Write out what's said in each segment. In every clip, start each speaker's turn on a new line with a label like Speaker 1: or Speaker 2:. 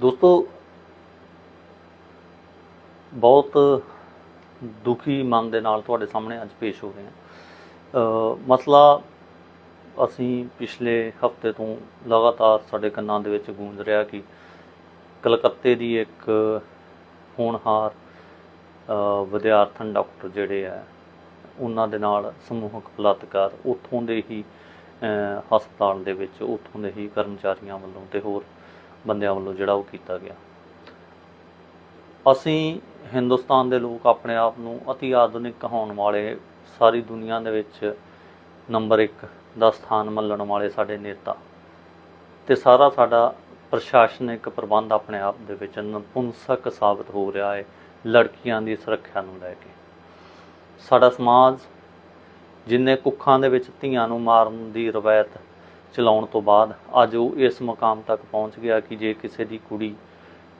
Speaker 1: ਦੋਸਤੋ, ਬਹੁਤ ਦੁਖੀ ਮਨ ਦੇ ਨਾਲ ਤੁਹਾਡੇ ਸਾਹਮਣੇ ਅੱਜ ਪੇਸ਼ ਹੋ ਰਹੇ ਹਾਂ। ਮਸਲਾ ਅਸੀਂ ਪਿਛਲੇ ਹਫ਼ਤੇ ਤੋਂ ਲਗਾਤਾਰ ਸਾਡੇ ਕੰਨਾਂ ਦੇ ਵਿੱਚ ਗੂੰਜ ਰਿਹਾ ਕਿ ਕਲਕੱਤੇ ਦੀ ਇੱਕ ਹੋਣਹਾਰ ਵਿਦਿਆਰਥਣ ਡਾਕਟਰ ਜਿਹੜੇ ਆ, ਉਹਨਾਂ ਦੇ ਨਾਲ ਸਮੂਹਕ ਬਲਾਤਕਾਰ, ਉੱਥੋਂ ਦੇ ਹੀ ਹਸਪਤਾਲ ਦੇ ਵਿੱਚ, ਉੱਥੋਂ ਦੇ ਹੀ ਕਰਮਚਾਰੀਆਂ ਵੱਲੋਂ ਤੇ ਹੋਰ ਬੰਦਿਆਂ ਵੱਲੋਂ ਜਿਹੜਾ ਉਹ ਕੀਤਾ ਗਿਆ। ਅਸੀਂ ਹਿੰਦੁਸਤਾਨ ਦੇ ਲੋਕ ਆਪਣੇ ਆਪ ਨੂੰ ਅਤੀ ਆਧੁਨਿਕ ਕਹਾਉਣ ਵਾਲੇ ਸਾਰੀ ਦੁਨੀਆ ਦੇ ਵਿੱਚ ਨੰਬਰ 1 ਦਾ ਸਥਾਨ ਮੱਲਣ ਵਾਲੇ ਸਾਡੇ ਨੇਤਾ ਤੇ ਸਾਰਾ ਸਾਡਾ ਪ੍ਰਸ਼ਾਸਨਿਕ ਪ੍ਰਬੰਧ ਆਪਣੇ ਆਪ ਦੇ ਵਿੱਚ ਨਪੁੰਸਕ ਸਾਬਤ ਹੋ ਰਿਹਾ ਹੈ ਲੜਕੀਆਂ ਦੀ ਸੁਰੱਖਿਆ ਨੂੰ ਲੈ ਕੇ। ਸਾਡਾ ਸਮਾਜ ਜਿੰਨੇ ਕੁੱਖਾਂ ਦੇ ਵਿੱਚ ਧੀਆਂ ਨੂੰ ਮਾਰਨ ਦੀ ਰਵਾਇਤ ਚਲਾਉਣ ਤੋਂ ਬਾਅਦ ਅੱਜ ਉਹ ਇਸ ਮੁਕਾਮ ਤੱਕ ਪਹੁੰਚ ਗਿਆ ਕਿ ਜੇ ਕਿਸੇ ਦੀ ਕੁੜੀ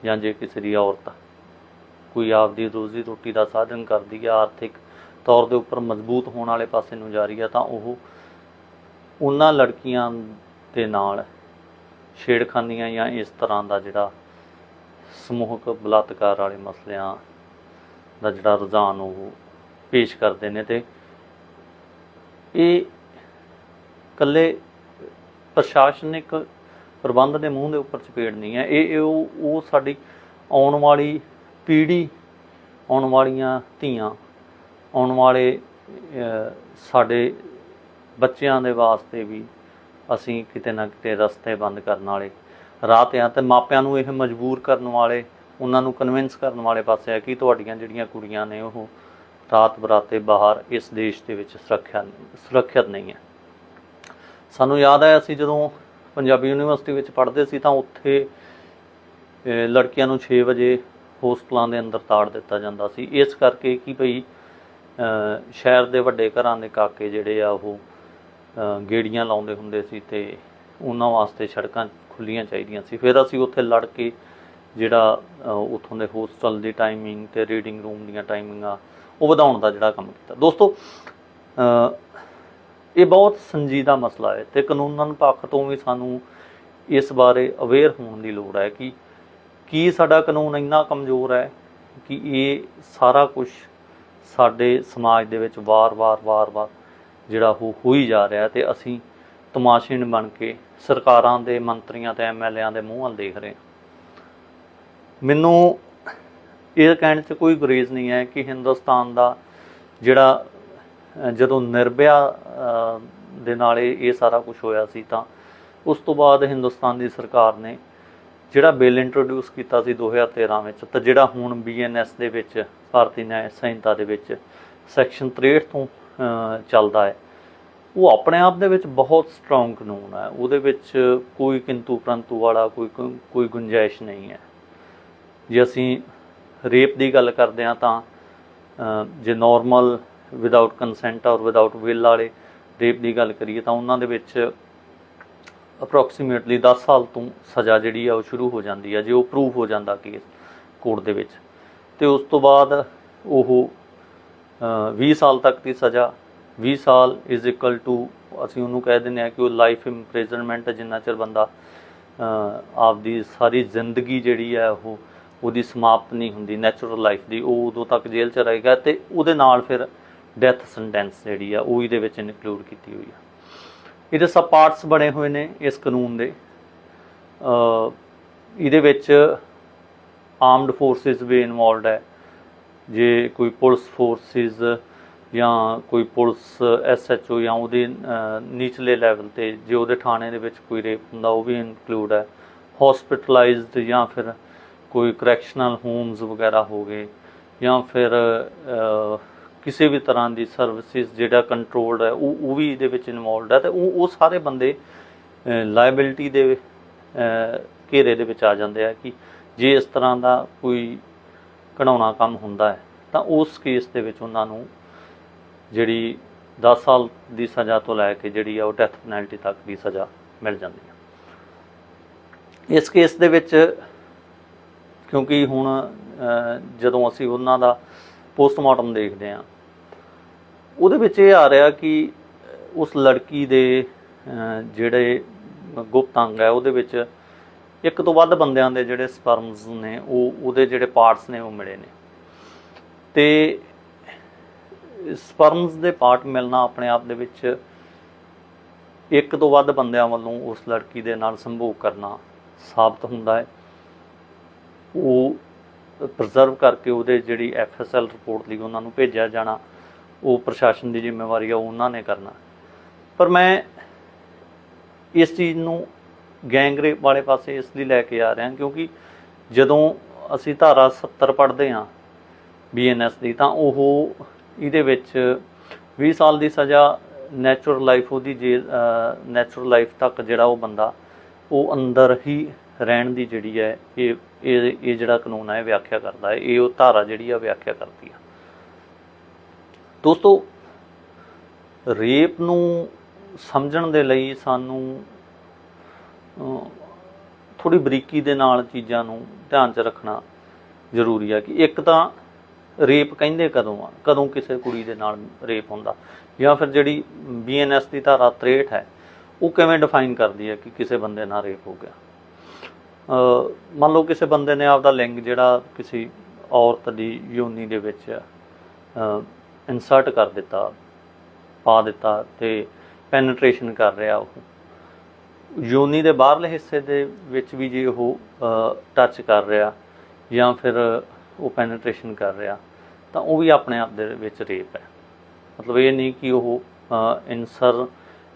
Speaker 1: ਜਾਂ ਜੇ ਕਿਸੇ ਦੀ ਔਰਤ ਕੋਈ ਆਪਦੀ ਰੋਜ਼ੀ ਰੋਟੀ ਦਾ ਸਾਧਨ ਕਰਦੀ ਹੈ ਆਰਥਿਕ ਤੌਰ ਦੇ ਉੱਪਰ ਮਜ਼ਬੂਤ ਹੋਣ ਵਾਲੇ ਪਾਸੇ ਨੂੰ ਜਾ ਰਹੀ ਹੈ ਤਾਂ ਉਹ ਉਹਨਾਂ ਲੜਕੀਆਂ ਦੇ ਨਾਲ ਛੇੜਖਾਨੀਆਂ ਜਾਂ ਇਸ ਤਰ੍ਹਾਂ ਦਾ ਜਿਹੜਾ ਸਮੂਹਕ ਬਲਾਤਕਾਰ ਵਾਲੇ ਮਸਲਿਆਂ ਦਾ ਜਿਹੜਾ ਰੁਝਾਨ ਉਹ ਪੇਸ਼ ਕਰਦੇ ਨੇ ਤੇ ਇਹ ਇਕੱਲੇ ਪ੍ਰਸ਼ਾਸਨਿਕ ਪ੍ਰਬੰਧ ਦੇ ਮੂੰਹ ਦੇ ਉੱਪਰ ਚਪੇੜ ਨਹੀਂ ਹੈ। ਇਹ ਇਹ ਉਹ ਉਹ ਸਾਡੀ ਆਉਣ ਵਾਲੀ ਪੀੜ੍ਹੀ, ਆਉਣ ਵਾਲੀਆਂ ਧੀਆਂ, ਆਉਣ ਵਾਲੇ ਸਾਡੇ ਬੱਚਿਆਂ ਦੇ ਵਾਸਤੇ ਵੀ ਅਸੀਂ ਕਿਤੇ ਨਾ ਕਿਤੇ ਰਸਤੇ ਬੰਦ ਕਰਨ ਵਾਲੇ ਰਾਹ ਤੇ ਮਾਪਿਆਂ ਨੂੰ ਇਹ ਮਜਬੂਰ ਕਰਨ ਵਾਲੇ, ਉਹਨਾਂ ਨੂੰ ਕਨਵਿੰਸ ਕਰਨ ਵਾਲੇ ਪਾਸੇ ਆ ਕਿ ਤੁਹਾਡੀਆਂ ਜਿਹੜੀਆਂ ਕੁੜੀਆਂ ਨੇ ਉਹ ਰਾਤ ਬਰਾਤੇ ਬਾਹਰ ਇਸ ਦੇਸ਼ ਦੇ ਵਿੱਚ ਸੁਰੱਖਿਆ, ਸੁਰੱਖਿਅਤ ਨਹੀਂ ਹੈ। ਸਾਨੂੰ ਯਾਦ ਹੈ ਅਸੀਂ ਜਦੋਂ ਪੰਜਾਬੀ ਯੂਨੀਵਰਸਿਟੀ ਵਿੱਚ ਪੜ੍ਹਦੇ ਸੀ ਤਾਂ ਉੱਥੇ ਲੜਕੀਆਂ ਨੂੰ 6 ਵਜੇ ਹੋਸਟਲਾਂ ਦੇ ਅੰਦਰ ਤਾੜ ਦਿੱਤਾ ਜਾਂਦਾ ਸੀ। ਇਸ ਕਰਕੇ ਕਿ ਭਈ ਸ਼ਹਿਰ ਦੇ ਵੱਡੇ ਘਰਾਂ ਦੇ ਕਾਕੇ ਜਿਹੜੇ ਆ ਉਹ ਗੇੜੀਆਂ ਲਾਉਂਦੇ ਹੁੰਦੇ ਸੀ ਤੇ ਉਹਨਾਂ ਵਾਸਤੇ ਸੜਕਾਂ ਖੁੱਲੀਆਂ ਚਾਹੀਦੀਆਂ ਸੀ। ਫਿਰ ਅਸੀਂ ਉੱਥੇ ਲੜ ਕੇ ਜਿਹੜਾ ਅਹ, ਉੱਥੋਂ ਦੇ ਹੋਸਟਲ ਦੀ ਟਾਈਮਿੰਗ ਤੇ ਰੀਡਿੰਗ ਰੂਮ ਦੀਆਂ ਟਾਈਮਿੰਗਾਂ ਉਹ ਵਧਾਉਣ ਦਾ ਜਿਹੜਾ ਕੰਮ ਕੀਤਾ। ਦੋਸਤੋ ਇਹ ਬਹੁਤ ਸੰਜੀਦਾ ਮਸਲਾ ਹੈ ਤੇ ਕਾਨੂੰਨਨ ਪੱਖ ਤੋਂ ਵੀ ਸਾਨੂੰ ਇਸ ਬਾਰੇ ਅਵੇਅਰ ਹੋਣ ਦੀ ਲੋੜ ਹੈ ਕਿ ਕੀ ਸਾਡਾ ਕਾਨੂੰਨ ਇੰਨਾ ਕਮਜ਼ੋਰ ਹੈ ਕਿ ਇਹ ਸਾਰਾ ਕੁਝ ਸਾਡੇ ਸਮਾਜ ਦੇ ਵਿੱਚ ਵਾਰ-ਵਾਰ ਵਾਰ-ਵਾਰ ਜਿਹੜਾ ਉਹ ਹੋਈ ਜਾ ਰਿਹਾ ਤੇ ਅਸੀਂ ਤਮਾਸ਼ੀਨ ਬਣ ਕੇ ਸਰਕਾਰਾਂ ਦੇ ਮੰਤਰੀਆਂ ਤੇ ਐਮਐਲਏਆਂ ਦੇ ਮੂੰਹ ਵੱਲ ਦੇਖ ਰਹੇ ਹਾਂ। ਮੈਨੂੰ ਇਹ ਕਹਿਣ 'ਚ ਕੋਈ ਗੁਰੇਜ਼ ਨਹੀਂ ਹੈ ਕਿ ਹਿੰਦੁਸਤਾਨ ਦਾ ਜਿਹੜਾ ਜਦੋਂ ਨਿਰਭਿਆ ਦੇ ਨਾਲ ਇਹ ਸਾਰਾ ਕੁਝ ਹੋਇਆ ਸੀ ਤਾਂ ਉਸ ਤੋਂ ਬਾਅਦ ਹਿੰਦੁਸਤਾਨ ਦੀ ਸਰਕਾਰ ਨੇ ਜਿਹੜਾ ਬਿੱਲ ਇੰਟਰੋਡਿਊਸ ਕੀਤਾ ਸੀ 2013 ਵਿੱਚ ਤਾਂ ਜਿਹੜਾ ਹੁਣ ਬੀਐਨਐਸ ਦੇ ਵਿੱਚ, ਭਾਰਤੀ ਨਿਆਂ ਸੰਹਿਤਾ ਦੇ ਵਿੱਚ ਸੈਕਸ਼ਨ 63 ਤੋਂ ਚੱਲਦਾ ਹੈ। ਉਹ ਆਪਣੇ ਆਪ ਦੇ ਵਿੱਚ ਬਹੁਤ ਸਟਰੋਂਗ ਕਾਨੂੰਨ ਹੈ। ਉਹਦੇ ਵਿੱਚ ਕੋਈ ਕਿੰਤੂ ਪ੍ਰੰਤੂ ਵਾਲਾ ਕੋਈ ਕੋਈ ਗੁੰਜਾਇਸ਼ ਨਹੀਂ ਹੈ। ਜੇ ਅਸੀਂ ਰੇਪ ਦੀ ਗੱਲ ਕਰਦੇ ਹਾਂ ਤਾਂ ਜੇ normal without consent or without will ਵਾਲੇ ਰੇਪ ਦੀ ਗੱਲ ਕਰੀਏ ਤਾਂ ਉਹਨਾਂ ਦੇ ਵਿੱਚ ਅਪਰੋਕਸੀਮੇਟਲੀ 10 ਸਾਲ ਤੋਂ ਸਜ਼ਾ ਜਿਹੜੀ ਆ ਉਹ ਸ਼ੁਰੂ ਹੋ ਜਾਂਦੀ ਹੈ ਜੇ ਉਹ ਪ੍ਰੂਵ ਹੋ ਜਾਂਦਾ ਕੇਸ ਕੋਰਟ ਦੇ ਵਿੱਚ। ਤੇ ਉਸ ਤੋਂ ਬਾਅਦ ਉਹ ਅ, 20 ਸਾਲ ਤੱਕ ਦੀ ਸਜ਼ਾ 20 ਸਾਲ ਇਜ਼ ਇਕੁਅਲ ਟੂ ਅਸੀਂ ਉਹਨੂੰ ਕਹਿ ਦਿੰਦੇ ਆ ਕਿ ਉਹ ਲਾਈਫ ਇੰਪ੍ਰਿਜ਼ਨਮੈਂਟ ਜਿੰਨਾ ਚਿਰ ਬੰਦਾ ਆਪਦੀ ਸਾਰੀ ਜ਼ਿੰਦਗੀ ਜਿਹੜੀ ਹੈ ਉਹ ਉਹਦੀ ਸਮਾਪਤ ਨਹੀਂ ਹੁੰਦੀ ਨੈਚੁਰਲ ਲਾਈਫ ਦੀ ਉਹ ਉਦੋਂ ਤੱਕ ਜੇਲ੍ਹ 'ਚ ਰਹੇਗਾ ਤੇ ਉਹਦੇ ਨਾਲ ਫਿਰ ਡੈਥ ਸੈਂਟੈਂਸ ਜਿਹੜੀ ਆ ਉਹ ਇਹਦੇ ਵਿੱਚ ਇਨਕਲੂਡ ਕੀਤੀ ਹੋਈ ਆ। ਇਹਦੇ ਸਭ ਪਾਰਟਸ ਬਣੇ ਹੋਏ ਨੇ ਇਸ ਕਾਨੂੰਨ ਦੇ। ਅ ਇਹਦੇ ਵਿੱਚ ਆਰਮਡ ਫੋਰਸਿਸ ਵੀ ਇਨਵੋਲਡ ਹੈ। ਜੇ ਕੋਈ ਪੁਲਿਸ ਫੋਰਸਿਸ ਜਾਂ ਕੋਈ ਪੁਲਿਸ ਐਸਐਚਓ ਜਾਂ ਉਹਦੇ ਅ, ਨਿਚਲੇ ਲੈਵਲ ਤੇ ਜੇ ਉਹਦੇ ਥਾਣੇ ਦੇ ਵਿੱਚ ਕੋਈ ਰੇਪ ਹੁੰਦਾ ਉਹ ਵੀ ਇਨਕਲੂਡ ਹੈ। ਹਸਪੀਟਲਾਈਜ਼ਡ ਜਾਂ ਫਿਰ ਕੋਈ ਕਰੈਕਸ਼ਨਲ ਹੋਮਸ ਵਗੈਰਾ ਹੋ ਗਏ ਜਾਂ ਫਿਰ ਕਿਸੇ ਵੀ ਤਰ੍ਹਾਂ ਦੀ ਸਰਵਿਸਿਜ਼ ਜਿਹੜਾ ਕੰਟਰੋਲਡ ਹੈ, ਉਹ ਉਹ ਵੀ ਇਹਦੇ ਵਿੱਚ ਇਨਵੋਲਡ ਹੈ ਤੇ ਉਹ ਉਹ ਸਾਰੇ ਬੰਦੇ ਲਾਇਬਿਲਿਟੀ ਦੇ ਘੇਰੇ ਦੇ ਵਿੱਚ ਆ ਜਾਂਦੇ ਆ ਕਿ ਜੇ ਇਸ ਤਰ੍ਹਾਂ ਦਾ ਕੋਈ ਘਣਾਉਣਾ ਕੰਮ ਹੁੰਦਾ ਹੈ, ਤਾਂ ਉਸ ਕੇਸ ਦੇ ਵਿੱਚ ਉਹਨਾਂ ਨੂੰ ਜਿਹੜੀ 10 ਸਾਲ ਦੀ ਸਜ਼ਾ ਤੋਂ ਲੈ ਕੇ ਜਿਹੜੀ ਆ ਉਹ ਡੈਥ ਪੈਨਲਟੀ ਤੱਕ ਦੀ ਸਜ਼ਾ ਮਿਲ ਜਾਂਦੀ ਹੈ। ਇਸ ਕੇਸ ਦੇ ਵਿੱਚ ਕਿਉਂਕਿ ਹੁਣ ਜਦੋਂ ਅਸੀਂ ਉਹਨਾਂ ਦਾ ਪੋਸਟਮਾਰਟਮ ਦੇਖਦੇ ਹਾਂ ਉਹਦੇ ਵਿੱਚ ਇਹ ਆ ਰਿਹਾ ਕਿ ਉਸ ਲੜਕੀ ਦੇ ਜਿਹੜੇ ਗੁਪਤ ਅੰਗ ਹੈ, ਉਹਦੇ ਵਿੱਚ ਇੱਕ ਤੋਂ ਵੱਧ ਬੰਦਿਆਂ ਦੇ ਜਿਹੜੇ ਸਪਰਮਸ ਨੇ, ਉਹ, ਉਹਦੇ ਜਿਹੜੇ ਪਾਰਟਸ ਨੇ, ਉਹ ਮਿਲੇ ਨੇ। ਤੇ ਸਪਰਮਸ ਦੇ ਪਾਰਟ ਮਿਲਣਾ ਆਪਣੇ ਆਪ ਦੇ ਵਿੱਚ ਇੱਕ ਤੋਂ ਵੱਧ ਬੰਦਿਆਂ ਵੱਲੋਂ ਉਸ ਲੜਕੀ ਦੇ ਨਾਲ ਸੰਭੋਗ ਕਰਨਾ ਸਾਬਤ ਹੁੰਦਾ ਹੈ। ਉਹ ਪ੍ਰੀਜ਼ਰਵ ਕਰਕੇ ਉਹਦੇ ਜਿਹੜੀ ਐਫਐਸਐਲ ਰਿਪੋਰਟ ਲਈ ਉਹਨਾਂ ਨੂੰ ਭੇਜਿਆ ਜਾਣਾ ਉਹ ਪ੍ਰਸ਼ਾਸਨ ਦੀ ਜ਼ਿੰਮੇਵਾਰੀ ਆ ਉਹ ਉਹਨਾਂ ਨੇ ਕਰਨਾ। ਪਰ ਮੈਂ ਇਸ ਚੀਜ਼ ਨੂੰ ਗੈਂਗਰੇਪ ਵਾਲੇ ਪਾਸੇ ਇਸ ਲਈ ਲੈ ਕੇ ਆ ਰਿਹਾ, ਕਿਉਂਕਿ ਜਦੋਂ ਅਸੀਂ ਧਾਰਾ 70 ਪੜ੍ਹਦੇ ਹਾਂ ਬੀਐਨਐਸ ਦੀ, ਤਾਂ ਉਹ ਇਹਦੇ ਵਿੱਚ 20 ਸਾਲ ਦੀ ਸਜ਼ਾ ਨੈਚੁਰਲ ਲਾਈਫ ਉਹਦੀ ਜੇ ਨੈਚੁਰਲ ਲਾਈਫ ਤੱਕ ਜਿਹੜਾ ਉਹ ਬੰਦਾ, ਉਹ ਅੰਦਰ ਹੀ ਰਹਿਣ ਦੀ ਜਿਹੜੀ ਹੈ, ਇਹ ਇਹ ਇਹ ਜਿਹੜਾ ਕਾਨੂੰਨ ਹੈ, ਇਹ ਵਿਆਖਿਆ ਕਰਦਾ ਹੈ, ਇਹ ਉਹ ਧਾਰਾ ਜਿਹੜੀ ਆ, ਵਿਆਖਿਆ ਕਰਦੀ ਆ। ਦੋਸਤੋ, ਰੇਪ ਨੂੰ ਸਮਝਣ ਦੇ ਲਈ ਸਾਨੂੰ ਥੋੜੀ ਬਰੀਕੀ ਦੇ ਨਾਲ ਚੀਜ਼ਾਂ ਨੂੰ ਧਿਆਨ 'ਚ ਰੱਖਣਾ ਜ਼ਰੂਰੀ ਆ ਕਿ ਇੱਕ ਤਾਂ ਰੇਪ ਕਹਿੰਦੇ ਕਦੋਂ ਆ, ਕਦੋਂ ਕਿਸੇ ਕੁੜੀ ਦੇ ਨਾਲ ਰੇਪ ਹੁੰਦਾ, ਜਾਂ ਫਿਰ ਜਿਹੜੀ ਬੀਐਨਐਸ ਦੀ ਧਾਰਾ 63 ਹੈ, ਉਹ ਕਿਵੇਂ ਡਿਫਾਈਨ ਕਰਦੀ ਹੈ ਕਿ ਕਿਸੇ ਬੰਦੇ ਨਾਲ ਰੇਪ ਹੋ ਗਿਆ। ਮੰਨ ਲਓ ਕਿਸੇ ਬੰਦੇ ਨੇ ਆਪਦਾ ਲਿੰਗ ਜਿਹੜਾ ਕਿਸੇ ਔਰਤ ਦੀ ਯੋਨੀ ਦੇ ਵਿੱਚ ਇਨਸਰਟ ਕਰ ਦਿੱਤਾ, ਪਾ ਦਿੱਤਾ ਤੇ ਪੈਨੇਟ੍ਰੇਸ਼ਨ ਕਰ ਰਿਹਾ ਉਹ। ਯੋਨੀ ਦੇ ਬਾਹਰਲੇ ਹਿੱਸੇ ਦੇ ਵਿੱਚ ਵੀ ਜੇ ਉਹ ਟੱਚ ਕਰ ਰਿਹਾ ਜਾਂ ਫਿਰ ਉਹ ਪੈਨੇਟ੍ਰੇਸ਼ਨ ਕਰ ਰਿਹਾ, ਤਾਂ ਉਹ ਵੀ ਆਪਣੇ ਆਪ ਦੇ ਵਿੱਚ ਰੇਪ ਹੈ। ਮਤਲਬ ਇਹ ਨਹੀਂ ਕਿ ਉਹ ਇਨਸਰ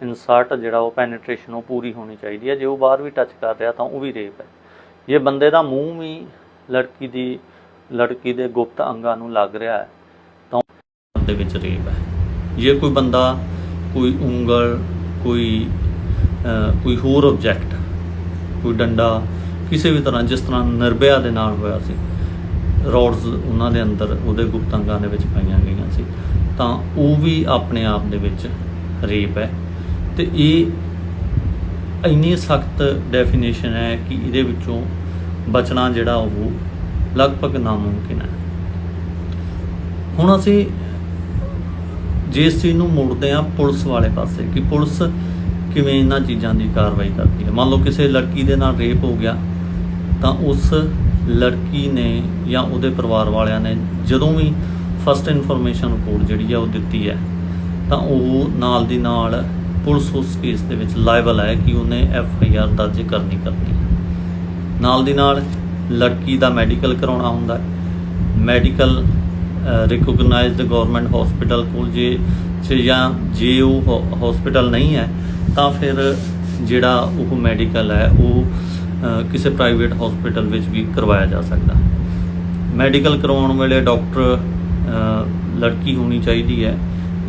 Speaker 1: ਇਨਸਰਟ ਜਿਹੜਾ ਉਹ ਪੈਨੇਟ੍ਰੇਸ਼ਨ ਉਹ ਪੂਰੀ ਹੋਣੀ ਚਾਹੀਦੀ ਹੈ। ਜੇ ਉਹ ਬਾਹਰ ਵੀ ਟੱਚ ਕਰ ਰਿਹਾ ਤਾਂ ਉਹ ਵੀ ਰੇਪ ਹੈ। ਜੇ ਬੰਦੇ ਦਾ ਮੂੰਹ ਵੀ ਲੜਕੀ ਦੀ, ਲੜਕੀ ਦੇ ਗੁਪਤ ਅੰਗਾਂ ਨੂੰ ਲੱਗ ਰਿਹਾ ਹੈ ਦੇ ਵਿੱਚ ਰੇਪ ਹੈ। ਜੇ ਕੋਈ ਬੰਦਾ ਕੋਈ ਉਂਗਲ, ਕੋਈ ਕੋਈ ਹੋਰ ਆਬਜੈਕਟ ਕੋਈ ਡੰਡਾ ਕਿਸੇ ਵੀ ਤਰ੍ਹਾਂ, ਜਿਸ ਤਰ੍ਹਾਂ ਨਿਰਭਿਆ ਦੇ ਨਾਲ ਹੋਇਆ ਸੀ, ਰੋਡਸ ਉਹਨਾਂ ਦੇ ਅੰਦਰ, ਉਹਦੇ ਗੁਪਤ ਅੰਗਾਂ ਦੇ ਵਿੱਚ ਪਾਈਆਂ ਗਈਆਂ ਸੀ, ਤਾਂ ਉਹ ਵੀ ਆਪਣੇ ਆਪ ਦੇ ਵਿੱਚ ਰੇਪ ਹੈ। ਤੇ ਇਹ ਇੰਨੀ ਸਖਤ ਡੈਫੀਨੇਸ਼ਨ ਹੈ ਕਿ ਇਹਦੇ ਵਿੱਚੋਂ ਬਚਣਾ ਜਿਹੜਾ ਉਹ ਲਗਭਗ ਨਾਮੁਮਕਿਨ ਹੈ। ਹੁਣ ਅਸੀਂ ਜੇ ਇਸ ਚੀਜ਼ ਨੂੰ ਮੁੜਦੇ ਆ ਪੁਲਿਸ ਵਾਲੇ ਪਾਸੇ, ਕਿ ਪੁਲਿਸ ਕਿਵੇਂ ਇਹਨਾਂ ਚੀਜ਼ਾਂ ਦੀ ਕਾਰਵਾਈ ਕਰਦੀ ਹੈ। ਮੰਨ ਲਓ ਕਿਸੇ ਲੜਕੀ ਦੇ ਨਾਲ ਰੇਪ ਹੋ ਗਿਆ, ਤਾਂ ਉਸ ਲੜਕੀ ਨੇ ਜਾਂ ਉਹਦੇ ਪਰਿਵਾਰ ਵਾਲਿਆਂ ਨੇ ਜਦੋਂ ਵੀ ਫਸਟ ਇਨਫੋਰਮੇਸ਼ਨ ਰਿਪੋਰਟ ਜਿਹੜੀ ਆ ਉਹ ਦਿੱਤੀ ਹੈ, ਤਾਂ ਉਹ ਨਾਲ ਦੀ ਨਾਲ ਪੁਲਿਸ ਉਸ ਕੇਸ ਦੇ ਵਿੱਚ ਲਾਇਬਲ ਹੈ ਕਿ ਉਹਨੇ ਐਫ ਆਈ ਆਰ ਦਰਜ ਕਰਨੀ ਕਰਨੀ ਹੈ। ਨਾਲ ਦੀ ਨਾਲ ਲੜਕੀ ਦਾ ਮੈਡੀਕਲ ਕਰਾਉਣਾ ਹੁੰਦਾ ਹੈ। ਮੈਡੀਕਲ ਰਿਕੋਗਨਾਈਜ਼ਡ ਗਵਰਨਮੈਂਟ ਹਸਪੀਟਲ ਕੋਲ ਜੇ ਜੇ ਜਾਂ ਜੇ ਉਹ ਹਸਪੀਟਲ ਨਹੀਂ ਹੈ, ਤਾਂ ਫਿਰ ਜਿਹੜਾ ਉਹ ਮੈਡੀਕਲ ਹੈ, ਉਹ ਕਿਸੇ ਪ੍ਰਾਈਵੇਟ ਹਸਪੀਟਲ ਵਿੱਚ ਵੀ ਕਰਵਾਇਆ ਜਾ ਸਕਦਾ। ਮੈਡੀਕਲ ਕਰਵਾਉਣ ਵੇਲੇ ਡਾਕਟਰ ਲੜਕੀ ਹੋਣੀ ਚਾਹੀਦੀ ਹੈ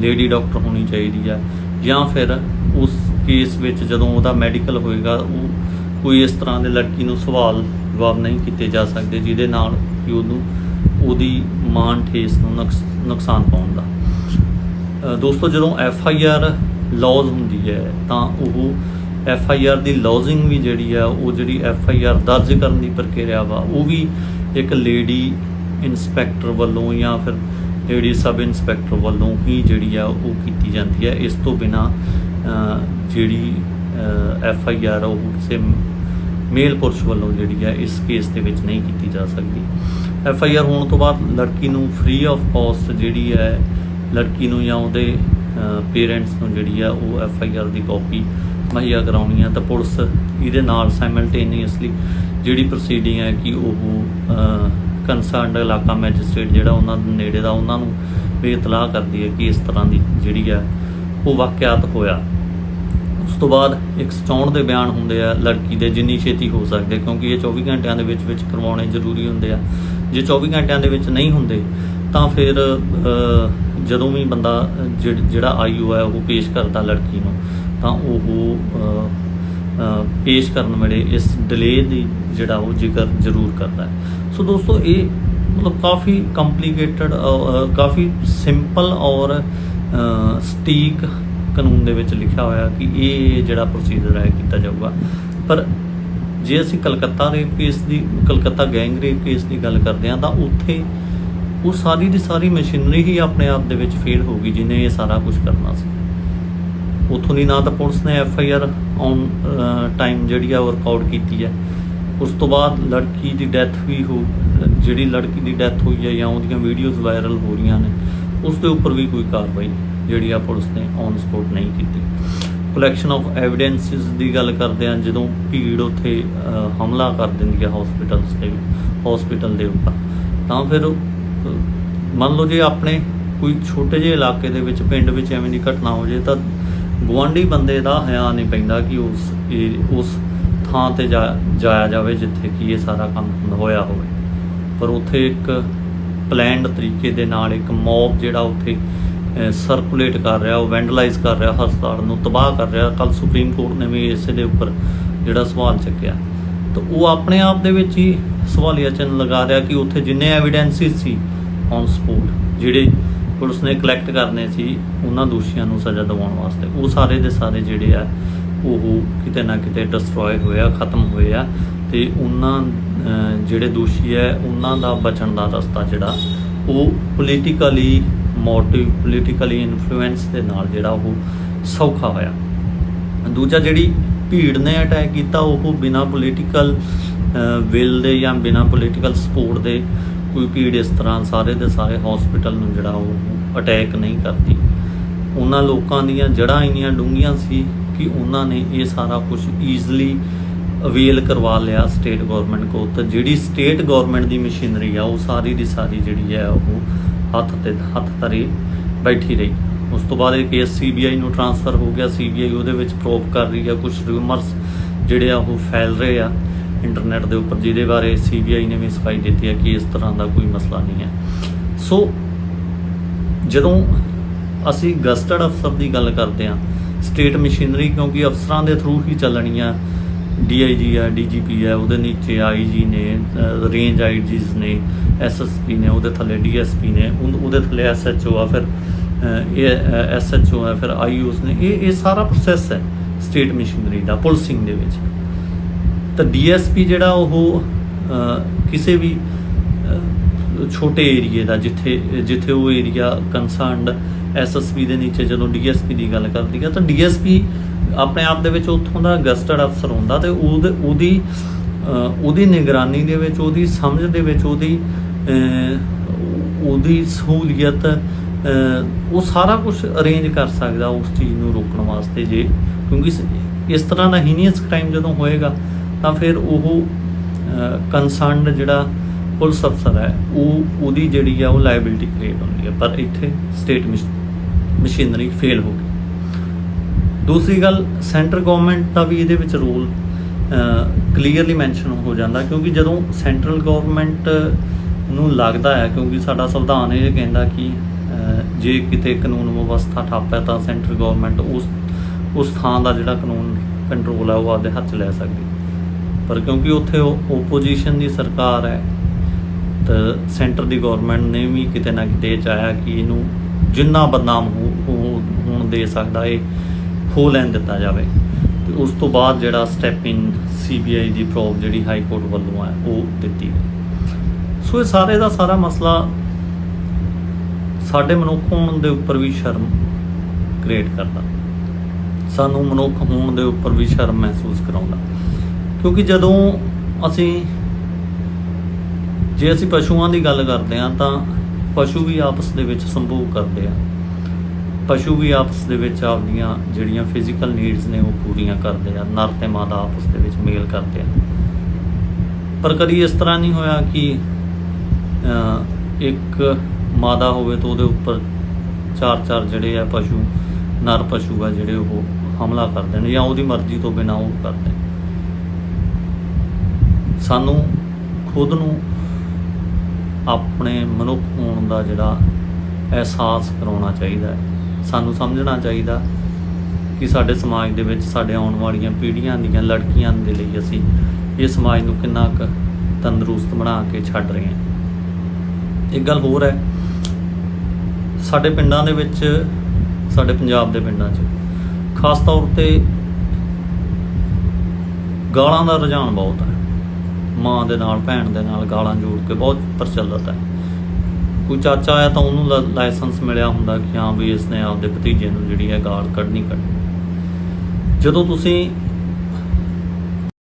Speaker 1: ਲੇਡੀ ਡਾਕਟਰ ਹੋਣੀ ਚਾਹੀਦੀ ਹੈ, ਜਾਂ ਫਿਰ ਉਸ ਕੇਸ ਵਿੱਚ ਜਦੋਂ ਉਹਦਾ ਮੈਡੀਕਲ ਹੋਏਗਾ, ਉਹ ਕੋਈ ਇਸ ਤਰ੍ਹਾਂ ਦੇ ਲੜਕੀ ਨੂੰ ਸਵਾਲ ਜਵਾਬ ਨਹੀਂ ਕੀਤੇ ਜਾ ਸਕਦੇ, ਜਿਹਦੇ ਨਾਲ ਕਿ ਉਹਨੂੰ ਉਹਦੀ ਮਾਨ ਠੇਸ ਨੂੰ ਨੁਕਸ- ਨੁਕਸਾਨ ਪਾਉਣ ਦਾ। ਦੋਸਤੋ, ਜਦੋਂ ਐਫ ਆਈ ਆਰ ਲੌਜ਼ ਹੁੰਦੀ ਹੈ, ਤਾਂ ਉਹ ਐਫ ਆਈ ਆਰ ਦੀ ਲੌਜ਼ਿੰਗ ਵੀ ਜਿਹੜੀ ਆ, ਉਹ ਜਿਹੜੀ ਐਫ ਆਈ ਆਰ ਦਰਜ ਕਰਨ ਦੀ ਪ੍ਰਕਿਰਿਆ ਵਾ, ਉਹ ਵੀ ਇੱਕ ਲੇਡੀ ਇਨਸਪੈਕਟਰ ਵੱਲੋਂ ਜਾਂ ਫਿਰ ਲੇਡੀ ਸਬ ਇਨਸਪੈਕਟਰ ਵੱਲੋਂ ਹੀ ਜਿਹੜੀ ਆ, ਉਹ ਕੀਤੀ ਜਾਂਦੀ ਹੈ। ਇਸ ਤੋਂ ਬਿਨਾ ਜਿਹੜੀ ਐਫ ਆਈ ਆਰ ਉਹ ਕਿਸੇ ਮੇਲ ਪੁਰਸ਼ ਵੱਲੋਂ ਜਿਹੜੀ ਹੈ ਇਸ ਕੇਸ ਦੇ ਵਿੱਚ ਨਹੀਂ ਕੀਤੀ ਜਾ ਸਕਦੀ। ਐਫ ਆਈ ਆਰ ਹੋਣ ਤੋਂ ਬਾਅਦ ਲੜਕੀ ਨੂੰ ਫ੍ਰੀ ਆਫ ਕਾਸਟ ਜਿਹੜੀ ਹੈ, ਲੜਕੀ ਨੂੰ ਜਾਂ ਉਹਦੇ ਪੇਰੈਂਟਸ ਨੂੰ ਜਿਹੜੀ ਆ ਉਹ ਐਫ ਆਈ ਆਰ ਦੀ ਕਾਪੀ ਮੁਹੱਈਆ ਕਰਾਉਣੀ ਆ ਤਾਂ ਪੁਲਿਸ ਇਹਦੇ ਨਾਲ ਸਾਈਮਲਟੇਨੀਅਸਲੀ ਜਿਹੜੀ ਪ੍ਰੋਸੀਡਿੰਗ ਹੈ ਕਿ ਉਹ ਕੰਸਰਨਡ ਇਲਾਕਾ ਮੈਜਿਸਟ੍ਰੇਟ ਜਿਹੜਾ ਉਹਨਾਂ ਦੇ ਨੇੜੇ ਦਾ ਉਹਨਾਂ ਨੂੰ ਵੀ ਇਤਲਾਹ ਕਰਦੀ ਹੈ ਕਿ ਇਸ ਤਰ੍ਹਾਂ ਦੀ ਜਿਹੜੀ ਆ ਉਹ ਵਾਕਿਆਤ ਹੋਇਆ। ਉਸ ਤੋਂ ਬਾਅਦ 164 ਦੇ ਬਿਆਨ ਹੁੰਦੇ ਆ ਲੜਕੀ ਦੇ ਜਿੰਨੀ ਛੇਤੀ ਹੋ ਸਕਦੇ, ਕਿਉਂਕਿ ਇਹ 24 ਘੰਟਿਆਂ ਦੇ ਵਿੱਚ ਵਿੱਚ ਕਰਵਾਉਣੇ ਜ਼ਰੂਰੀ ਹੁੰਦੇ ਆ। ਜੇ 24 ਘੰਟਿਆਂ ਦੇ ਵਿੱਚ ਨਹੀਂ ਹੁੰਦੇ, ਤਾਂ ਫਿਰ ਜਦੋਂ ਵੀ ਬੰਦਾ, ਜਿਹ- ਜਿਹੜਾ ਆਈਓ ਹੈ ਉਹ ਪੇਸ਼ ਕਰਦਾ ਲੜਕੀ ਨੂੰ, ਤਾਂ ਉਹ ਪੇਸ਼ ਕਰਨ ਵੇਲੇ ਇਸ ਡਿਲੇ ਦੀ ਜਿਹੜਾ ਉਹ ਜ਼ਿਕਰ ਜ਼ਰੂਰ ਕਰਦਾ ਹੈ। ਸੋ ਦੋਸਤੋ, ਇਹ ਮਤਲਬ ਕਾਫੀ ਕੰਪਲਿਕੇਟਡ ਕਾਫੀ ਸਿੰਪਲ ਔਰ ਸਟੀਕ ਕਾਨੂੰਨ ਦੇ ਵਿੱਚ ਲਿਖਿਆ ਹੋਇਆ ਕਿ ਇਹ ਜਿਹੜਾ ਪ੍ਰੋਸੀਜਰ ਹੈ ਕੀਤਾ ਜਾਊਗਾ। ਪਰ ਜੇ ਅਸੀਂ ਕਲਕੱਤਾ ਰੇਪ ਕੇਸ ਦੀ, ਕਲਕੱਤਾ ਗੈਂਗ ਰੇਪ ਕੇਸ ਦੀ ਗੱਲ ਕਰਦੇ ਹਾਂ, ਤਾਂ ਉੱਥੇ ਉਹ ਸਾਰੀ ਦੀ ਸਾਰੀ ਮਸ਼ੀਨਰੀ ਹੀ ਆਪਣੇ ਆਪ ਦੇ ਵਿੱਚ ਫੇਲ ਹੋ ਗਈ ਜਿਹਨੇ ਇਹ ਸਾਰਾ ਕੁਝ ਕਰਨਾ ਸੀ। ਉੱਥੋਂ ਦੀ ਨਾ ਤਾਂ ਪੁਲਿਸ ਨੇ F I R on time ਜਿਹੜੀ ਆ ਉਹ ਰਿਕਾਰਡ ਕੀਤੀ ਹੈ। ਉਸ ਤੋਂ ਬਾਅਦ ਲੜਕੀ ਦੀ ਡੈਥ ਵੀ ਹੋ, ਜਿਹੜੀ ਲੜਕੀ ਦੀ ਡੈਥ ਹੋਈ ਹੈ ਜਾਂ ਉਹਦੀਆਂ ਵੀਡੀਓਜ਼ ਵਾਇਰਲ ਹੋ ਰਹੀਆਂ ਨੇ, ਉਸ ਦੇ ਉੱਪਰ ਵੀ ਕੋਈ ਕਾਰਵਾਈ ਨਹੀਂ। ਜਿਹੜੀ ਆ ਪੁਲਿਸ ਨੇ ਔਨ ਸਪੋਟ ਨਹੀਂ ਕੀਤੀ। ਕਲੈਕਸ਼ਨ ਆਫ ਐਵੀਡੈਂਸਿਸ ਦੀ ਗੱਲ ਕਰਦੇ ਆ ਜਦੋਂ ਭੀੜ ਉੱਥੇ ਹਮਲਾ ਕਰ ਦਿੰਦੀ ਹੈ ਹਸਪੀਟਲਸ ਦੇ ਹਸਪੀਟਲ ਦੇ ਉੱਪਰ। ਤਾਂ ਫਿਰ ਮੰਨ ਲਓ ਜੇ ਆਪਣੇ ਕੋਈ ਛੋਟੇ ਜਿਹੇ ਇਲਾਕੇ ਦੇ ਵਿੱਚ, ਪਿੰਡ ਵਿੱਚ ਐਵੇਂ ਦੀ ਘਟਨਾ ਹੋ ਜੇ, ਤਾਂ ਗੁਆਂਢੀ ਬੰਦੇ ਦਾ ਹਿਆ ਨਹੀਂ ਪੈਂਦਾ ਕਿ ਉਸ, ਇਹ- ਉਸ ਥਾਂ ਤੇ ਜਾ- ਜਾਇਆ ਜਾਵੇ ਜਿੱਥੇ ਕਿ ਇਹ ਸਾਰਾ ਕੰਮ ਹੋਇਆ ਹੋਵੇ। ਪਰ ਉੱਥੇ ਇੱਕ ਪਲੈਨਡ ਤਰੀਕੇ ਦੇ ਨਾਲ ਇੱਕ ਮੌਬ ਜਿਹੜਾ ਉੱਥੇ ਸਰਕੂਲੇਟ ਕਰ ਰਿਹਾ, ਉਹ ਵੈਂਡਲਾਈਜ਼ ਕਰ ਰਿਹਾ ਹਸਪਤਾਲ ਨੂੰ, ਤਬਾਹ ਕਰ ਰਿਹਾ। ਕੱਲ ਸੁਪਰੀਮ ਕੋਰਟ ਨੇ ਵੀ ਇਸੇ ਦੇ ਉੱਪਰ ਜਿਹੜਾ ਸਵਾਲ ਚੱਕਿਆ। ਤਾਂ ਉਹ ਆਪਣੇ ਆਪ ਦੇ ਵਿੱਚ ਹੀ ਸਵਾਲੀਆ ਚਿੰਨ੍ਹ ਲਗਾ ਰਿਹਾ ਕਿ ਉੱਥੇ ਜਿੰਨੇ ਐਵੀਡੈਂਸਿਸ ਸੀ ਔਨ ਸਪੋਰਟ ਜਿਹੜੇ ਪੁਲਿਸ ਨੇ ਕਲੈਕਟ ਕਰਨੇ ਸੀ, ਉਹਨਾਂ ਦੋਸ਼ੀਆਂ ਨੂੰ ਸਜ਼ਾ ਦਿਵਾਉਣ ਵਾਸਤੇ। ਉਹ ਸਾਰੇ ਦੇ ਸਾਰੇ ਜਿਹੜੇ ਆ, ਉਹ ਕਿਤੇ ਨਾ ਕਿਤੇ ਡਿਸਟਰੋਏ ਹੋਏ ਆ, ਖਤਮ ਹੋਏ ਆ। ਤੇ ਉਹਨਾਂ ਜਿਹੜੇ ਦੋਸ਼ੀ ਹੈ ਉਹਨਾਂ ਦਾ ਬਚਣ ਦਾ ਰਸਤਾ ਜਿਹੜਾ, ਉਹ ਪੋਲੀਟੀਕਲੀ ਮੋਟਿਵ ਪੋਲੀਟੀਕਲੀ ਇਨਫਲੂਐਂਸ ਦੇ ਨਾਲ ਜਿਹੜਾ ਉਹ ਸੌਖਾ ਹੋਇਆ। ਦੂਜਾ ਜਿਹੜੀ ਭੀੜ ਨੇ ਅਟੈਕ ਕੀਤਾ, ਉਹ ਬਿਨਾ ਪੋਲੀਟੀਕਲ ਵਿਲ ਦੇ ਜਾਂ ਬਿਨਾ ਪੋਲੀਟੀਕਲ ਸਪੋਰਟ ਦੇ ਕੋਈ ਭੀੜ ਇਸ ਤਰ੍ਹਾਂ ਸਾਰੇ ਦੇ ਸਾਰੇ ਹਸਪੀਟਲ ਨੂੰ ਜਿਹੜਾ ਉਹ ਅਟੈਕ ਨਹੀਂ ਕਰਦੀ। ਉਹਨਾਂ ਲੋਕਾਂ ਦੀਆਂ ਜੜ੍ਹਾਂ ਇੰਨੀਆਂ ਡੂੰਘੀਆਂ ਸੀ ਕਿ ਉਹਨਾਂ ਨੇ ਇਹ ਸਾਰਾ ਕੁਝ ਈਜ਼ਲੀ ਅਵੇਲ ਕਰਵਾ ਲਿਆ ਸਟੇਟ ਗਵਰਨਮੈਂਟ ਕੋ ਤਾਂ ਜਿਹੜੀ ਸਟੇਟ ਗਵਰਨਮੈਂਟ ਦੀ ਮਸ਼ੀਨਰੀ ਆ, ਉਹ ਸਾਰੀ ਦੀ ਸਾਰੀ ਜਿਹੜੀ ਹੈ ਉਹ ਹੱਥ ਤੇ ਹੱਥ ਧਰੇ ਬੈਠੀ ਰਹੀ। ਉਸ ਤੋਂ ਬਾਅਦ ਇਹ ਕੇਸ ਸੀਬੀਆਈ ਨੂੰ ਟਰਾਂਸਫਰ ਹੋ ਗਿਆ। ਸੀਬੀਆਈ ਉਹਦੇ ਵਿੱਚ ਪ੍ਰੋਬ ਕਰ ਰਹੀ ਆ। ਕੁਝ ਰਿਊਮਰਸ ਜਿਹੜੇ ਆ ਉਹ ਫੈਲ ਰਹੇ ਆ ਇੰਟਰਨੈਟ ਦੇ ਉੱਪਰ, ਜਿਹਦੇ ਬਾਰੇ ਸੀਬੀਆਈ ਨੇ ਵੀ ਸਫ਼ਾਈ ਦਿੱਤੀ ਹੈ ਕਿ ਇਸ ਤਰ੍ਹਾਂ ਦਾ ਕੋਈ ਮਸਲਾ ਨਹੀਂ ਹੈ। ਸੋ ਜਦੋਂ ਅਸੀਂ ਗਸਟਡ ਅਫਸਰ ਦੀ ਗੱਲ ਕਰਦੇ ਹਾਂ ਸਟੇਟ ਮਸ਼ੀਨਰੀ ਕਿਉਂਕਿ ਅਫਸਰਾਂ ਦੇ ਥਰੂ ਹੀ ਚੱਲਣੀਆਂ ਡੀਆਈਜੀ ਆ ਡੀਜੀਪੀ ਆ, ਉਹਦੇ ਨੀਚੇ ਆਈਜੀ ਨੇ ਰੇਂਜ ਆਈਜੀਸ ਨੇ ਐਸਐਸਪੀ ਨੇ ਉਹਦੇ ਥੱਲੇ ਡੀਐਸਪੀ ਨੇ ਉਹਦੇ ਥੱਲੇ ਐਸਐਚਓ ਆ ਫਿਰ ਅਹ, ਇਹ ਐਸਐਚਓ ਆ ਫਿਰ ਆਈਓਸ ਨੇ ਇਹ ਇਹ ਸਾਰਾ ਪ੍ਰੋਸੈਸ ਹੈ ਸਟੇਟ ਮਸ਼ੀਨਰੀ ਦਾ ਪੁਲਿਸਿੰਗ ਦੇ ਵਿੱਚ। ਤਾਂ ਡੀਐਸਪੀ ਜਿਹੜਾ ਉਹ ਕਿਸੇ ਵੀ ਛੋਟੇ ਏਰੀਏ ਦਾ ਜਿੱਥੇ ਜਿੱਥੇ ਉਹ ਏਰੀਆ ਕਨਸਰਨਡ ਐਸਐਸਪੀ ਦੇ ਨੀਚੇ ਜਦੋਂ ਡੀਐਸਪੀ ਦੀ ਗੱਲ ਕਰਦੀ ਆ ਤਾਂ ਡੀਐਸਪੀ ਆਪਣੇ ਆਪ ਦੇ ਵਿੱਚ ਉੱਥੋਂ ਦਾ ਗਸਟਡ ਅਫਸਰ ਹੁੰਦਾ ਤੇ ਉਹਦੇ ਉਹਦੀ ਉਹਦੀ ਨਿਗਰਾਨੀ ਦੇ ਵਿੱਚ ਉਹਦੀ ਸਮਝ ਦੇ ਵਿੱਚ ਉਹਦੀ ਉਹਦੀ ਸਹੂਲੀਅਤ ਉਹ ਸਾਰਾ ਕੁਝ ਅਰੇਂਜ ਕਰ ਸਕਦਾ ਉਸ ਚੀਜ਼ ਨੂੰ ਰੋਕਣ ਵਾਸਤੇ ਜੇ, ਕਿਉਂਕਿ ਇਸ- ਇਸ ਤਰ੍ਹਾਂ ਦਾ ਹੀਨੀਅਸ ਕ੍ਰਾਈਮ ਜਦੋਂ ਹੋਏਗਾ, ਤਾਂ ਫਿਰ ਉਹ ਕਨਸਰਨਡ ਜਿਹੜਾ ਪੁਲਿਸ ਅਫਸਰ ਹੈ, ਉਹ, ਉਹਦੀ ਜਿਹੜੀ ਆ ਉਹ ਲਾਇਬਿਲਿਟੀ ਕ੍ਰੀਏਟ ਹੁੰਦੀ ਹੈ, ਪਰ ਇੱਥੇ ਸਟੇਟ ਮਸ਼ੀਨਰੀ ਫੇਲ ਹੋ ਗਈ। ਦੂਸਰੀ ਗੱਲ ਸੈਂਟਰ ਗਵਰਨਮੈਂਟ ਦਾ ਵੀ ਇਹਦੇ ਵਿੱਚ ਰੋਲ ਕਲੀਅਰਲੀ ਮੈਂਸ਼ਨ ਹੋ ਜਾਂਦਾ, ਕਿਉਂਕਿ ਜਦੋਂ ਸੈਂਟਰਲ ਗਵਰਨਮੈਂਟ ਨੂੰ ਲੱਗਦਾ ਹੈ ਕਿਉਂਕਿ ਸਾਡਾ ਸੰਵਿਧਾਨ ਇਹ ਕਹਿੰਦਾ ਕਿ ਜੇ ਕਿਤੇ ਕਾਨੂੰਨ ਵਿਵਸਥਾ ਠੱਪ ਹੈ ਤਾਂ ਸੈਂਟਰ ਗਵਰਨਮੈਂਟ ਉਸ ਉਸ ਥਾਂ ਦਾ ਜਿਹੜਾ ਕਾਨੂੰਨ ਕੰਟਰੋਲ ਹੈ ਉਹ ਆਪਦੇ ਹੱਥ 'ਚ ਲੈ ਸਕਦੀ। ਪਰ ਕਿਉਂਕਿ ਉੱਥੇ ਓਪੋਜੀਸ਼ਨ ਦੀ ਸਰਕਾਰ ਹੈ, ਤਾਂ ਸੈਂਟਰ ਦੀ ਗਵਰਨਮੈਂਟ ਨੇ ਵੀ ਕਿਤੇ ਨਾ ਕਿਤੇ ਇਹ ਚਾਹਿਆ ਕਿ ਇਹਨੂੰ ਜਿੰਨਾ ਬਦਨਾਮ ਹੋ, ਹੋ- ਹੋਣ ਦੇ ਸਕਦਾ ਇਹ ਹੋ ਲੈਣ ਦਿੱਤਾ ਜਾਵੇ। ਤੇ ਉਸ ਤੋਂ ਬਾਅਦ ਜਿਹੜਾ ਸਟੈਪ ਇਨ ਸੀਬੀਆਈ ਦੀ ਪ੍ਰੋਬ ਜਿਹੜੀ ਹਾਈ ਕੋਰਟ ਵੱਲੋਂ ਹੈ, ਉਹ ਦਿੱਤੀ ਗਈ। ਸੋ ਇਹ ਸਾਰੇ ਦਾ ਸਾਰਾ ਮਸਲਾ ਸਾਡੇ ਮਨੁੱਖ ਹੋਣ ਦੇ ਉੱਪਰ ਵੀ ਸ਼ਰਮ ਕ੍ਰੀਏਟ ਕਰਦਾ। ਸਾਨੂੰ ਮਨੁੱਖ ਹੋਣ ਦੇ ਉੱਪਰ ਵੀ ਸ਼ਰਮ ਮਹਿਸੂਸ ਕਰਾਉਂਦਾ। ਕਿਉਂਕਿ ਜਦੋਂ ਅਸੀਂ, ਜੇ ਅਸੀਂ ਪਸ਼ੂਆਂ ਦੀ ਗੱਲ ਕਰਦੇ ਹਾਂ, ਤਾਂ ਪਸ਼ੂ ਵੀ ਆਪਸ ਦੇ ਵਿੱਚ ਸੰਭੋਗ ਕਰਦੇ ਆ। ਪਸ਼ੂ ਵੀ ਆਪਸ ਦੇ ਵਿੱਚ ਆਪਦੀਆਂ ਜਿਹੜੀਆਂ ਫਿਜ਼ੀਕਲ ਨੀਡਸ ਨੇ, ਉਹ ਪੂਰੀਆਂ ਕਰਦੇ ਆ। ਨਰ ਤੇ ਮਾਦਾ ਆਪਸ ਦੇ ਵਿੱਚ ਮੇਲ ਕਰਦੇ ਆ। ਪਰ ਕਦੀ ਇਸ ਤਰ੍ਹਾਂ ਨਹੀਂ ਹੋਇਆ ਕਿ ਇੱਕ ਮਾਦਾ ਹੋਵੇ ਤਾਂ ਉਹਦੇ ਉੱਪਰ ਚਾਰ ਚਾਰ ਜਿਹੜੇ ਆ ਪਸ਼ੂ, ਨਰ ਪਸ਼ੂ ਆ ਜਿਹੜੇ ਉਹ ਹਮਲਾ ਕਰਦੇ ਨੇ ਜਾਂ ਉਹਦੀ ਮਰਜ਼ੀ ਤੋਂ ਬਿਨਾਂ ਉਹ ਕਰਦੇ ਸਾਨੂੰ ਖੁਦ ਨੂੰ ਆਪਣੇ ਮਨੁੱਖ ਹੋਣ ਦਾ ਜਿਹੜਾ ਅਹਿਸਾਸ ਕਰਾਉਣਾ ਚਾਹੀਦਾ ਸਾਨੂੰ ਸਮਝਣਾ ਚਾਹੀਦਾ ਕਿ ਸਾਡੇ ਸਮਾਜ ਦੇ ਵਿੱਚ ਸਾਡੇ ਆਉਣ ਵਾਲੀਆਂ ਪੀੜ੍ਹੀਆਂ ਦੀਆਂ ਲੜਕੀਆਂ ਦੇ ਲਈ ਅਸੀਂ ਇਹ ਸਮਾਜ ਨੂੰ ਕਿੰਨਾ ਕੁ ਤੰਦਰੁਸਤ ਬਣਾ ਕੇ ਛੱਡ ਰਹੇ ਹਾਂ। ਇੱਕ ਗੱਲ ਹੋਰ ਹੈ। ਸਾਡੇ ਪਿੰਡਾਂ ਦੇ ਵਿੱਚ, ਸਾਡੇ ਪੰਜਾਬ ਦੇ ਪਿੰਡਾਂ 'ਚ, ਖਾਸ ਤੌਰ ਤੇ ਗਾਲਾਂ ਦਾ ਰੁਝਾਨ ਬਹੁਤ ਹੈ। ਮਾਂ ਦੇ ਨਾਲ, ਭੈਣ ਦੇ ਨਾਲ ਗਾਲਾਂ ਜੋੜ ਕੇ ਬਹੁਤ ਪ੍ਰਚਲਿਤ ਹੈ। ਕੋਈ ਚਾਚਾ ਆਇਆ ਤਾਂ ਉਹਨੂੰ ਲ- ਲਾਇਸੈਂਸ ਮਿਲਿਆ ਹੁੰਦਾ ਕਿ ਹਾਂ ਵੀ ਇਸ ਨੇ ਆਪਦੇ ਭਤੀਜੇ ਨੂੰ ਜਿਹੜੀ ਹੈ ਗਾਲ ਕੱਢਣੀ ਕੱਢਣੀ। ਜਦੋਂ ਤੁਸੀਂ